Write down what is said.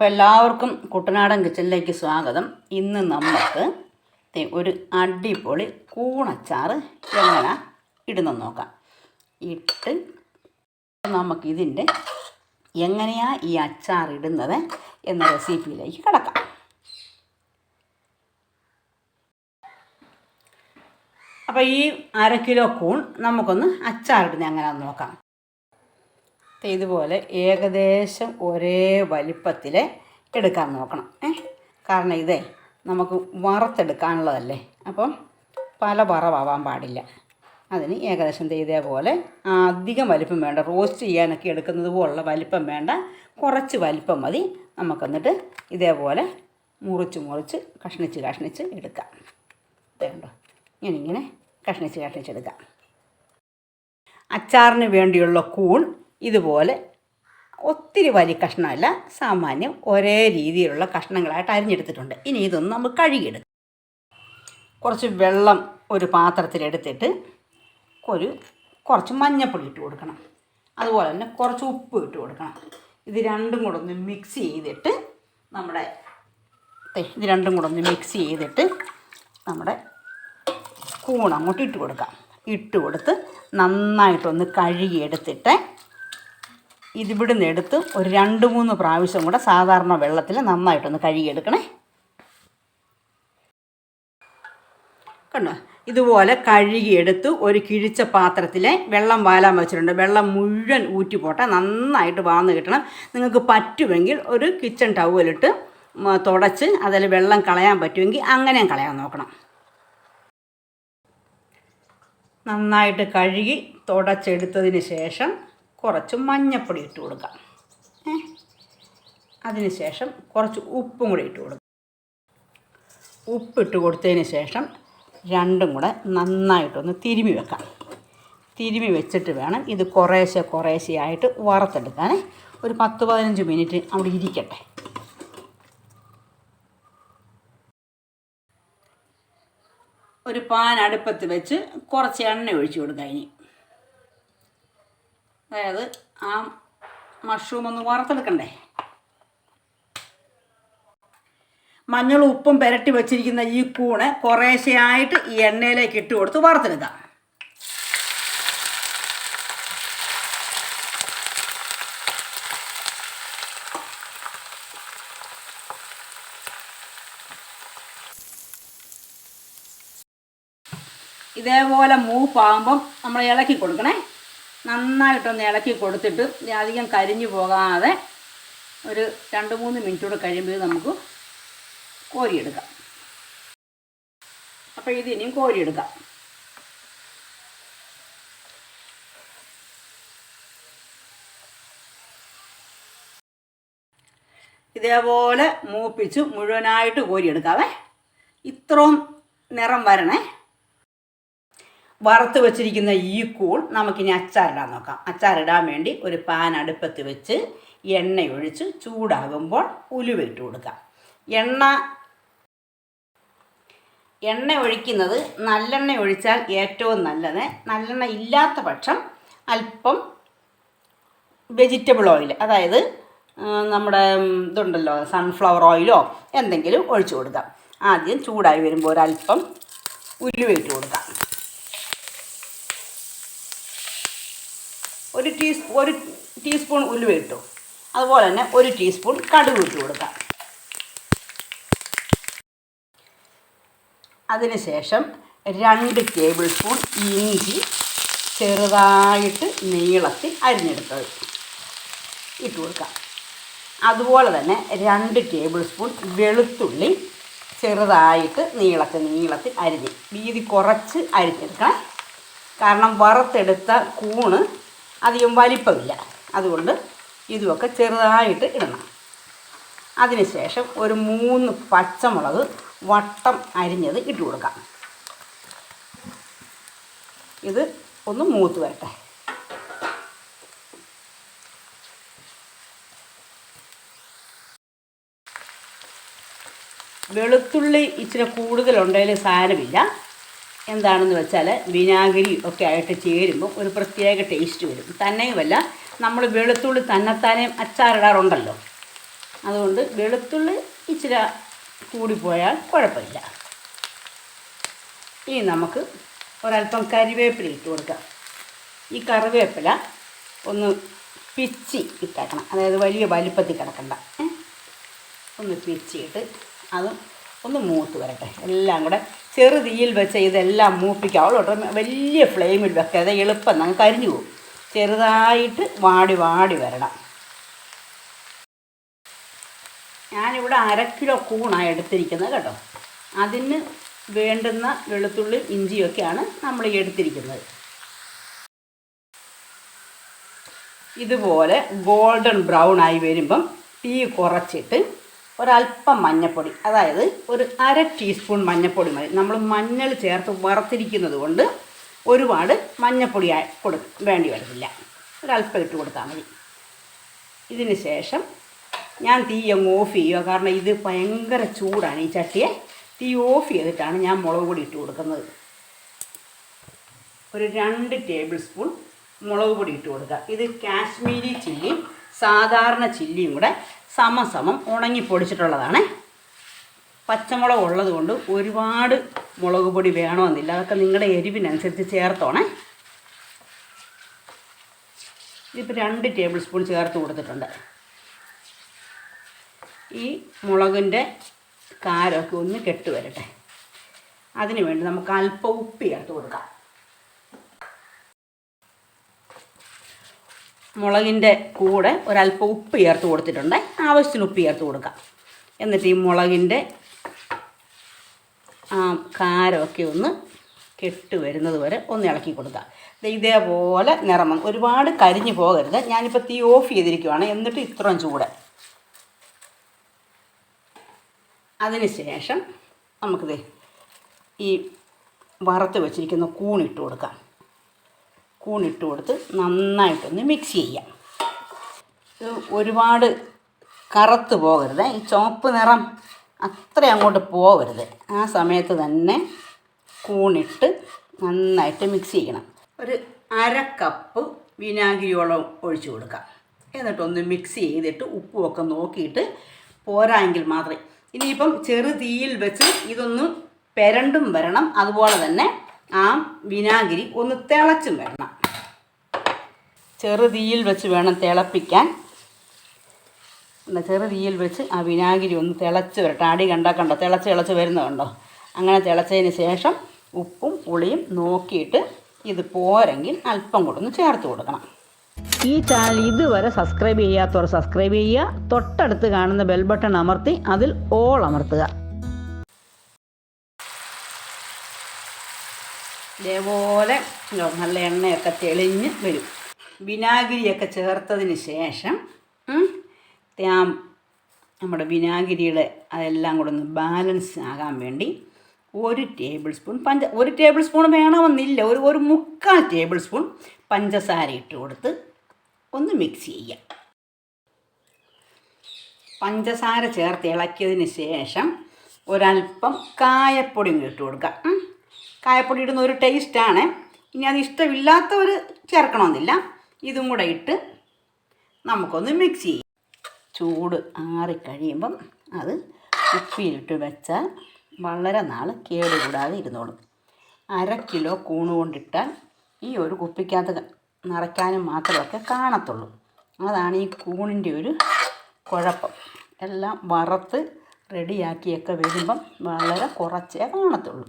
അപ്പോൾ എല്ലാവർക്കും കുട്ടനാടൻ കിച്ചണിലേക്ക് സ്വാഗതം. ഇന്ന് നമുക്ക് ഒരു അടിപൊളി കൂണച്ചാർ എങ്ങനെ ഇടുന്ന നോക്കാം. ഇട്ട് നമുക്കിതിന്റെ എങ്ങനെയാണ് ഈ അച്ചാർ ഇടുന്നത് എന്ന റെസിപ്പിയിലേക്ക് കിടക്കാം. അപ്പോൾ ഈ അര കിലോ കൂൺ നമുക്കൊന്ന് അച്ചാറിടുന്നത് എങ്ങനെയാണെന്ന് നോക്കാം. ഇതുപോലെ ഏകദേശം ഒരേ വലിപ്പത്തിൽ എടുക്കാൻ നോക്കണം ഏ? കാരണം ഇതേ നമുക്ക് വറുത്തെടുക്കാനുള്ളതല്ലേ? അപ്പം പല വറവാവാൻ പാടില്ല. അതിന് ഏകദേശം ഇതേപോലെ അധികം വലിപ്പം വേണ്ട റോസ്റ്റ് ചെയ്യാനൊക്കെ എടുക്കുന്നത് പോലുള്ള വലിപ്പം വേണ്ട കുറച്ച് വലിപ്പം മതി. നമുക്കെന്നിട്ട് ഇതേപോലെ മുറിച്ച് മുറിച്ച് കഷ്ണിച്ച് കഷ്ണിച്ച് എടുക്കാം. വേണ്ടോ ഇങ്ങനെ ഇങ്ങനെ കഷ്ണിച്ച് കഷ്ണിച്ചെടുക്കാം അച്ചാറിന് വേണ്ടിയുള്ള കൂൺ ഇതുപോലെ ഒത്തിരി വലിയ കഷ്ണമല്ല സാമാന്യം ഒരേ രീതിയിലുള്ള കഷ്ണങ്ങളായിട്ട് അരിഞ്ഞെടുത്തിട്ടുണ്ട്. ഇനി ഇതൊന്ന് നമുക്ക് കഴുകിയെടുക്കാം. കുറച്ച് വെള്ളം ഒരു പാത്രത്തിലെടുത്തിട്ട് ഒരു കുറച്ച് മഞ്ഞപ്പൊടി ഇട്ട് കൊടുക്കണം. അതുപോലെ തന്നെ കുറച്ച് ഉപ്പ് ഇട്ട് കൊടുക്കണം. ഇത് രണ്ടും കൂടെ ഒന്ന് മിക്സ് ചെയ്തിട്ട് നമ്മുടെ ഇത് രണ്ടും കൂടെ ഒന്ന് മിക്സ് ചെയ്തിട്ട് നമ്മുടെ കൂൺ അങ്ങോട്ട് ഇട്ട് കൊടുക്കാം. ഇട്ട് കൊടുത്ത് നന്നായിട്ടൊന്ന് കഴുകിയെടുത്തിട്ട് ഇതിവിടുന്ന് എടുത്ത് ഒരു രണ്ട് മൂന്ന് പ്രാവശ്യം കൂടെ സാധാരണ വെള്ളത്തിൽ നന്നായിട്ടൊന്ന് കഴുകിയെടുക്കണേ. കണ്ടോ? ഇതുപോലെ കഴുകിയെടുത്ത് ഒരു കിഴിച്ച പാത്രത്തിൽ വെള്ളം വാലാൻ വെച്ചിട്ടുണ്ട്. വെള്ളം മുഴുവൻ ഊറ്റി പോട്ടെ നന്നായിട്ട് വാന്ന് കിട്ടണം. നിങ്ങൾക്ക് പറ്റുമെങ്കിൽ ഒരു കിച്ചൺ ടവലിട്ട് തുടച്ച് അതിൽ വെള്ളം കളയാൻ പറ്റുമെങ്കിൽ അങ്ങനെയും കളയാൻ നോക്കണം. നന്നായിട്ട് കഴുകി തുടച്ചെടുത്തതിന് ശേഷം കുറച്ച് മഞ്ഞപ്പൊടി ഇട്ട് കൊടുക്കാം. അതിനുശേഷം അതിന് ശേഷം കുറച്ച് ഉപ്പും കൂടി ഇട്ട് കൊടുക്കാം. ഉപ്പിട്ട് കൊടുത്തതിന് ശേഷം രണ്ടും കൂടെ നന്നായിട്ടൊന്ന് തിരുമി വെക്കാം. തിരുമി വെച്ചിട്ട് വേണം ഇത് കുറേശ്ശെ കുറേശ്ശെ ആയിട്ട് വറുത്തെടുക്കാൻ ഒരു പത്ത് പതിനഞ്ച് മിനിറ്റ് അവിടെ ഇരിക്കട്ടെ. ഒരു പാൻ അടുപ്പത്ത് വെച്ച് കുറച്ച് എണ്ണ ഒഴിച്ചു കൊടുക്കാം ഇനി. അതായത് ആ മഷ്റൂം ഒന്ന് വറുത്തെടുക്കണ്ടേ? മഞ്ഞളും ഉപ്പും പുരട്ടി വെച്ചിരിക്കുന്ന ഈ കൂണ് കുറേശ്ശെയായിട്ട് ഈ എണ്ണയിലേക്ക് ഇട്ട് കൊടുത്ത് വറുത്തെടുക്കാം. ഇതേപോലെ മൂപ്പാകുമ്പം നമ്മൾ ഇളക്കി കൊടുക്കണേ. നന്നായിട്ടൊന്ന് ഇളക്കി കൊടുത്തിട്ട് അധികം കരിഞ്ഞു പോകാതെ ഒരു രണ്ട് മൂന്ന് മിനിറ്റ് കൂടെ കഴിയുമ്പോൾ നമുക്ക് കോരിയെടുക്കാം. അപ്പോൾ ഇത് ഇനിയും കോരിയെടുക്കാം. ഇതേപോലെ മൂപ്പിച്ച് മുഴുവനായിട്ട് കോരിയെടുക്കാവേ ഇത്രയും നിറം വരണേ. വറുത്ത് വെച്ചിരിക്കുന്ന ഈ കൂൾ നമുക്കിനി അച്ചാറിടാൻ നോക്കാം. അച്ചാറിടാൻ വേണ്ടി ഒരു പാൻ അടുപ്പത്ത് വെച്ച് എണ്ണയൊഴിച്ച് ചൂടാകുമ്പോൾ ഉലുവ ഇട്ട് കൊടുക്കാം. എണ്ണ എണ്ണ ഒഴിക്കുന്നത് നല്ലെണ്ണ ഒഴിച്ചാൽ ഏറ്റവും നല്ലത്. നല്ലെണ്ണ ഇല്ലാത്ത പക്ഷം അല്പം വെജിറ്റബിൾ ഓയിൽ അതായത് നമ്മുടെ ഇതുണ്ടല്ലോ സൺഫ്ലവർ ഓയിലോ എന്തെങ്കിലും ഒഴിച്ചു കൊടുക്കാം. ആദ്യം ചൂടായി വരുമ്പോൾ ഒരല്പം ഉലുവ കൊടുക്കാം. ഒരു ടീസ്പൂ ഒരു ടീസ്പൂൺ ഉലുവ ഇട്ടു. അതുപോലെ തന്നെ ഒരു ടീസ്പൂൺ കടുക് ഇട്ട് കൊടുക്കാം. അതിനുശേഷം രണ്ട് ടേബിൾ സ്പൂൺ ഇഞ്ചി ചെറുതായിട്ട് നീളത്തിൽ അരിഞ്ഞെടുത്തത് ഇട്ട് കൊടുക്കാം. അതുപോലെ തന്നെ രണ്ട് ടേബിൾ സ്പൂൺ വെളുത്തുള്ളി ചെറുതായിട്ട് നീളത്തിൽ നീളത്തിൽ അരിഞ്ഞ്. വീതി കുറച്ച് അരിഞ്ഞെടുക്കണം. കാരണം വറുത്തെടുത്ത കൂണ് അധികം വലിപ്പമില്ല. അതുകൊണ്ട് ഇതുമൊക്കെ ചെറുതായിട്ട് ഇടണം. അതിനുശേഷം ഒരു മൂന്ന് പച്ചമുളക് വട്ടം അരിഞ്ഞത് ഇട്ട് കൊടുക്കാം. ഇത് ഒന്ന് മൂത്ത് വരട്ടെ. വെളുത്തുള്ളി ഇച്ചിരി കൂടുതലുണ്ടെങ്കിൽ സാരമില്ല. എന്താണെന്ന് വെച്ചാൽ വിനാഗിരി ഒക്കെ ആയിട്ട് ചേരുമ്പോൾ ഒരു പ്രത്യേക ടേസ്റ്റ് വരും. തന്നെയുമല്ല നമ്മൾ വെളുത്തുള്ളി തന്നെത്താനെ അച്ചാറിടാറുണ്ടല്ലോ അതുകൊണ്ട് വെളുത്തുള്ളി ഇച്ചിരി കൂടിപ്പോയാൽ കുഴപ്പമില്ല. ഇനി നമുക്ക് ഒരല്പം കരിവേപ്പില ഇട്ട് കൊടുക്കാം. ഈ കറിവേപ്പില ഒന്ന് പിച്ചി ഇട്ടേക്കണം. അതായത് വലിയ വലിപ്പത്തിൽ കിടക്കണ്ട. ഒന്ന് പിച്ചിയിട്ട് അതും ഒന്ന് മൂത്ത് വരട്ടെ. എല്ലാം കൂടെ ചെറു തീയിൽ വെച്ച് ഇതെല്ലാം മൂപ്പിക്കുക അവളോട്ട് വലിയ ഫ്ലെയിമിൽ വെക്കാതെ എളുപ്പം. നമുക്ക് കരിഞ്ഞു പോകും. ചെറുതായിട്ട് വാടി വാടി വരണം. ഞാനിവിടെ അര കിലോ കൂണാണ് എടുത്തിരിക്കുന്നത് കേട്ടോ. അതിന് വേണ്ടുന്ന വെളുത്തുള്ളി ഇഞ്ചിയൊക്കെയാണ് നമ്മൾ എടുത്തിരിക്കുന്നത്. ഇതുപോലെ ഗോൾഡൻ ബ്രൗൺ ആയി വരുമ്പം തീ കുറച്ചിട്ട് ഒരല്പം മഞ്ഞൾപ്പൊടി അതായത് ഒരു അര ടീസ്പൂൺ മഞ്ഞൾപ്പൊടി മതി. നമ്മൾ മഞ്ഞൾ ചേർത്ത് വറുത്തിരിക്കുന്നത് കൊണ്ട് ഒരുപാട് മഞ്ഞൾപ്പൊടി കൊടു വേണ്ടി വരുന്നില്ല ഒരല്പം ഇട്ട് കൊടുത്താൽ മതി. ഇതിന് ശേഷം ഞാൻ തീ അങ്ങ് ഓഫ് ചെയ്യുക. കാരണം ഇത് ഭയങ്കര ചൂടാണ്. ഈ ചട്ടിയെ തീ ഓഫ് ചെയ്തിട്ടാണ് ഞാൻ മുളക് പൊടി ഇട്ട് കൊടുക്കുന്നത്. ഒരു രണ്ട് ടേബിൾ സ്പൂൺ മുളക് പൊടി ഇട്ട് കൊടുക്കുക. ഇത് കാശ്മീരി ചില്ലി സാധാരണ ചില്ലിയും കൂടെ സമസമം ഉണങ്ങി പൊടിച്ചിട്ടുള്ളതാണ്. പച്ചമുളക് ഉള്ളത് കൊണ്ട് ഒരുപാട് മുളക് പൊടി വേണമെന്നില്ല. അതൊക്കെ നിങ്ങളുടെ എരിവിനനുസരിച്ച് ചേർത്തോണേ. ഇതിപ്പോൾ രണ്ട് ടേബിൾ സ്പൂൺ ചേർത്ത് കൊടുത്തിട്ടുണ്ട്. ഈ മുളകിന്റെ കാരമൊക്കെ ഒന്ന് കെട്ട് വരട്ടെ വേണ്ടി നമുക്ക് അല്പം ഉപ്പ് ചേർത്ത് കൊടുക്കാം. മുളകിന്റെ കൂടെ ഒരല്പം ഉപ്പ് ചേർത്ത് കൊടുത്തിട്ടുണ്ട്. ആവശ്യത്തിന് ഉപ്പ് ചേർത്ത് കൊടുക്കാം. എന്നിട്ട് ഈ മുളകിന്റെ ആ കാരമൊക്കെ ഒന്ന് കെട്ട് വരുന്നത് വരെ ഒന്ന് ഇളക്കി കൊടുക്കുക ഇതേപോലെ നിറമം ഒരുപാട് കരിഞ്ഞു പോകരുത്. ഞാനിപ്പോൾ തീ ഓഫ് ചെയ്തിരിക്കുവാണ്. എന്നിട്ട് ഇത്രയും ചൂട്. അതിന് ശേഷം നമുക്കിത് ഈ വറുത്ത് വെച്ചിരിക്കുന്ന കൂണിട്ട് കൊടുക്കാം. കൂണിട്ട് കൊടുത്ത് നന്നായിട്ടൊന്ന് മിക്സ് ചെയ്യാം. ഇത് ഒരുപാട് കറുത്ത് പോകരുത്. ഈ ചുവപ്പ് നിറം അത്ര അങ്ങോട്ട് പോകരുത്. ആ സമയത്ത് തന്നെ കൂണിട്ട് നന്നായിട്ട് മിക്സ് ചെയ്യണം. ഒരു അര കപ്പ് വിനാഗിരിയോളം ഒഴിച്ചു കൊടുക്കാം. എന്നിട്ടൊന്ന് മിക്സ് ചെയ്തിട്ട് ഉപ്പുമൊക്കെ നോക്കിയിട്ട് പോരായെങ്കിൽ മാത്രമേ. ഇനിയിപ്പം ചെറു തീയിൽ വെച്ച് ഇതൊന്ന് പെരണ്ടും വരണം. അതുപോലെ തന്നെ ആ വിനാഗിരി ഒന്ന് തിളച്ചും വരണം. ചെറുതീയിൽ വെച്ച് വേണം തിളപ്പിക്കാൻ. ചെറുതീയിൽ ചെറു തീയിൽ വെച്ച് ആ വിനാഗിരി ഒന്ന് തിളച്ച് വരട്ടെ. അടി കണ്ടാൽ കണ്ടോ? തിളച്ച് തിളച്ച് വരുന്നതുണ്ടോ അങ്ങനെ തിളച്ചതിന് ശേഷം ഉപ്പും പുളിയും നോക്കിയിട്ട് ഇത് പോരെങ്കിൽ അല്പം ഒന്ന് ചേർത്ത് കൊടുക്കണം. ഈ ചാനൽ ഇതുവരെ സബ്സ്ക്രൈബ് ചെയ്യാത്തവർ സബ്സ്ക്രൈബ് ചെയ്യുക. തൊട്ടടുത്ത് കാണുന്ന ബെൽ ബട്ടൺ അമർത്തി അതിൽ ഓൾ അമർത്തുക. ഇതേപോലെ ഇതോ നല്ല എണ്ണയൊക്കെ തെളിഞ്ഞ് വരും. വിനാഗിരിയൊക്കെ ചേർത്തതിന് ശേഷം ഞാൻ നമ്മുടെ വിനാഗിരിയുടെ അതെല്ലാം കൂടെ ഒന്ന് ബാലൻസ് ആകാൻ വേണ്ടി ഒരു ടേബിൾ സ്പൂൺ പഞ്ച ഒരു ടേബിൾ സ്പൂൺ വേണമെന്നില്ല. ഒരു ഒരു മുക്കാൽ ടേബിൾ സ്പൂൺ പഞ്ചസാര ഇട്ട് കൊടുത്ത് ഒന്ന് മിക്സ് ചെയ്യാം പഞ്ചസാര ചേർത്ത് ഇളക്കിയതിന് ശേഷം ഒരല്പം കായപ്പൊടിയും ഇട്ട് കൊടുക്കാം. കായപ്പൊടി ഇടുന്ന ഒരു ടേസ്റ്റാണ്. ഇനി അത് ഇഷ്ടമില്ലാത്തവർ ചേർക്കണമെന്നില്ല. ഇതും കൂടെ ഇട്ട് നമുക്കൊന്ന് മിക്സ് ചെയ്യാം. ചൂട് ആറിക്കഴിയുമ്പം അത് ഉപ്പിയിലിട്ട് വെച്ചാൽ വളരെ നാൾ കേടുകൂടാതെ ഇരുന്നോളും. അര കിലോ കൂണ് കൊണ്ടിട്ടാൽ ഈ ഒരു കുപ്പിക്കകത്ത് നിറയ്ക്കാനും മാത്രമൊക്കെ കാണത്തുള്ളൂ. അതാണ് ഈ കൂണിന്റെ ഒരു കുഴപ്പം. എല്ലാം വറുത്ത് റെഡിയാക്കിയൊക്കെ വരുമ്പം വളരെ കുറച്ചേ കാണത്തുള്ളൂ.